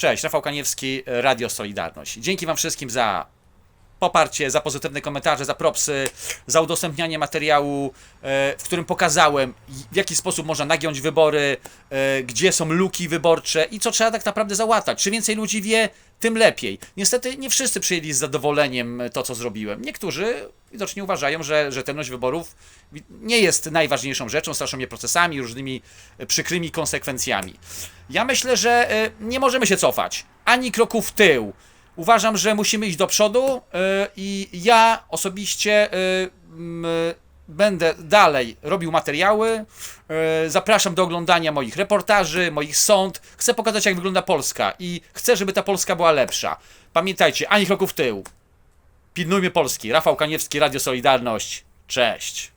Cześć, Rafał Kaniewski, Radio Solidarność. Dzięki Wam wszystkim za poparcie, za pozytywne komentarze, za propsy, za udostępnianie materiału, e, w którym pokazałem, w jaki sposób można nagiąć wybory, e, gdzie są luki wyborcze i co trzeba tak naprawdę załatać. Czym więcej ludzi wie, tym lepiej. Niestety nie wszyscy przyjęli z zadowoleniem to, co zrobiłem. Niektórzy widocznie uważają, że rzetelność wyborów nie jest najważniejszą rzeczą, straszą mnie procesami, różnymi e, przykrymi konsekwencjami. Ja myślę, że e, nie możemy się cofać, ani kroku w tył. Uważam, że musimy iść do przodu e, i ja osobiście będę dalej robił materiały. e, Zapraszam do oglądania moich reportaży, moich sąd. Chcę pokazać, jak wygląda Polska i chcę, żeby ta Polska była lepsza. Pamiętajcie, ani kroku w tył. Pilnujmy Polski. Rafał Kaniewski, Radio Solidarność. Cześć.